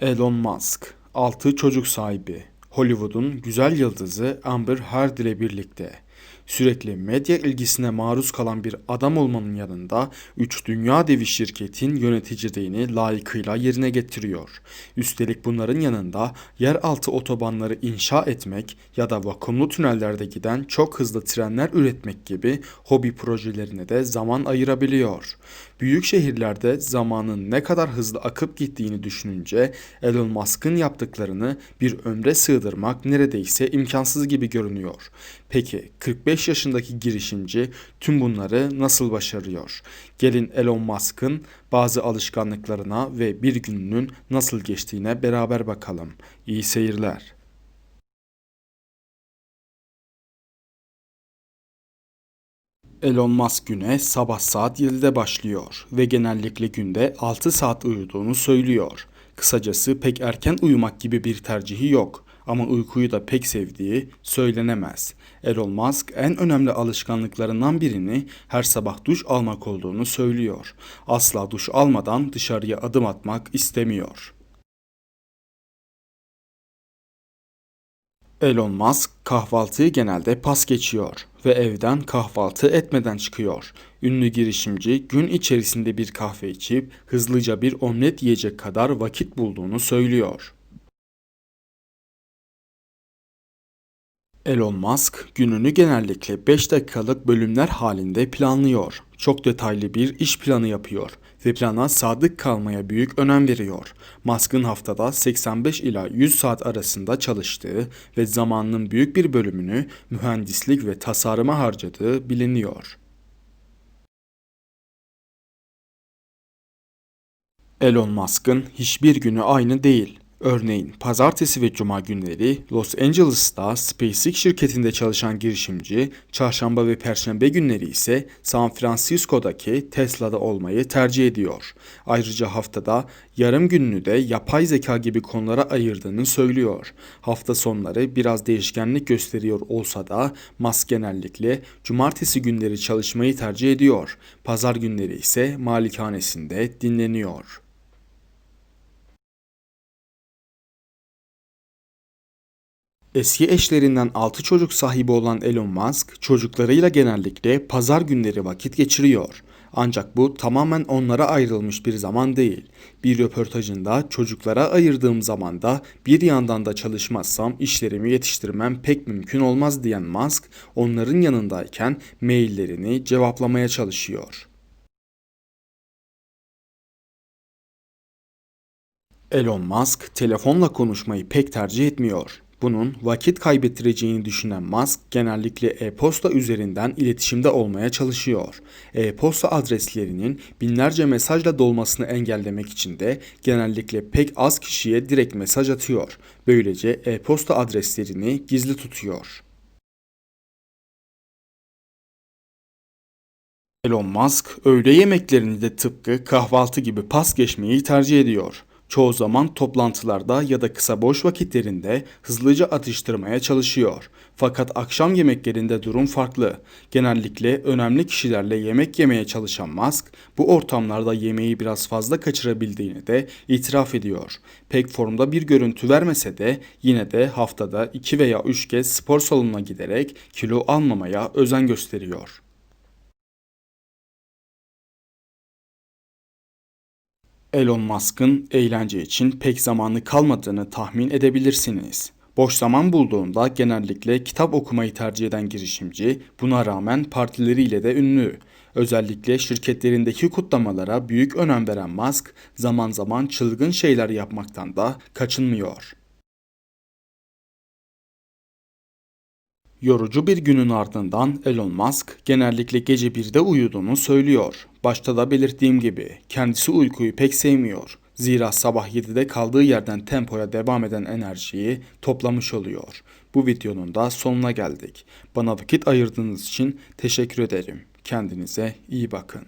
Elon Musk, 6 çocuk sahibi, Hollywood'un güzel yıldızı Amber Heard ile birlikte. Sürekli medya ilgisine maruz kalan bir adam olmanın yanında 3 dünya devi şirketin yöneticiliğini layıkıyla yerine getiriyor. Üstelik bunların yanında yeraltı otobanları inşa etmek ya da vakumlu tünellerde giden çok hızlı trenler üretmek gibi hobi projelerine de zaman ayırabiliyor. Büyük şehirlerde zamanın ne kadar hızlı akıp gittiğini düşününce Elon Musk'ın yaptıklarını bir ömre sığdırmak neredeyse imkansız gibi görünüyor. Peki 45 yaşındaki girişimci tüm bunları nasıl başarıyor? Gelin Elon Musk'ın bazı alışkanlıklarına ve bir gününün nasıl geçtiğine beraber bakalım. İyi seyirler. Elon Musk güne sabah saat 7'de başlıyor ve genellikle günde 6 saat uyuduğunu söylüyor. Kısacası pek erken uyumak gibi bir tercihi yok ama uykuyu da pek sevdiği söylenemez. Elon Musk en önemli alışkanlıklarından birini her sabah duş almak olduğunu söylüyor. Asla duş almadan dışarıya adım atmak istemiyor. Elon Musk kahvaltıyı genelde pas geçiyor ve evden kahvaltı etmeden çıkıyor. Ünlü girişimci gün içerisinde bir kahve içip hızlıca bir omlet yiyecek kadar vakit bulduğunu söylüyor. Elon Musk gününü genellikle 5 dakikalık bölümler halinde planlıyor. Çok detaylı bir iş planı yapıyor ve plana sadık kalmaya büyük önem veriyor. Musk'ın haftada 85 ila 100 saat arasında çalıştığı ve zamanının büyük bir bölümünü mühendislik ve tasarıma harcadığı biliniyor. Elon Musk'ın hiçbir günü aynı değil. Örneğin pazartesi ve cuma günleri Los Angeles'ta SpaceX şirketinde çalışan girişimci, çarşamba ve perşembe günleri ise San Francisco'daki Tesla'da olmayı tercih ediyor. Ayrıca haftada yarım gününü de yapay zeka gibi konulara ayırdığını söylüyor. Hafta sonları biraz değişkenlik gösteriyor olsa da Musk genellikle cumartesi günleri çalışmayı tercih ediyor. Pazar günleri ise malikanesinde dinleniyor. Eski eşlerinden 6 çocuk sahibi olan Elon Musk, çocuklarıyla genellikle pazar günleri vakit geçiriyor. Ancak bu tamamen onlara ayrılmış bir zaman değil. Bir röportajında çocuklara ayırdığım zamanda bir yandan da çalışmazsam işlerimi yetiştirmem pek mümkün olmaz diyen Musk, onların yanındayken maillerini cevaplamaya çalışıyor. Elon Musk telefonla konuşmayı pek tercih etmiyor. Bunun vakit kaybettireceğini düşünen Musk genellikle e-posta üzerinden iletişimde olmaya çalışıyor. E-posta adreslerinin binlerce mesajla dolmasını engellemek için de genellikle pek az kişiye direkt mesaj atıyor. Böylece e-posta adreslerini gizli tutuyor. Elon Musk öğle yemeklerini de tıpkı kahvaltı gibi pas geçmeyi tercih ediyor. Çoğu zaman toplantılarda ya da kısa boş vakitlerinde hızlıca atıştırmaya çalışıyor. Fakat akşam yemeklerinde durum farklı. Genellikle önemli kişilerle yemek yemeye çalışan Musk, bu ortamlarda yemeği biraz fazla kaçırabildiğini de itiraf ediyor. Pek formda bir görüntü vermese de yine de haftada 2 veya 3 kez spor salonuna giderek kilo almamaya özen gösteriyor. Elon Musk'ın eğlence için pek zamanı kalmadığını tahmin edebilirsiniz. Boş zaman bulduğunda genellikle kitap okumayı tercih eden girişimci buna rağmen partileriyle de ünlü. Özellikle şirketlerindeki kutlamalara büyük önem veren Musk zaman zaman çılgın şeyler yapmaktan da kaçınmıyor. Yorucu bir günün ardından Elon Musk genellikle gece 1'de uyuduğunu söylüyor. Başta da belirttiğim gibi kendisi uykuyu pek sevmiyor. Zira sabah 7'de kaldığı yerden tempoya devam eden enerjiyi toplamış oluyor. Bu videonun da sonuna geldik. Bana vakit ayırdığınız için teşekkür ederim. Kendinize iyi bakın.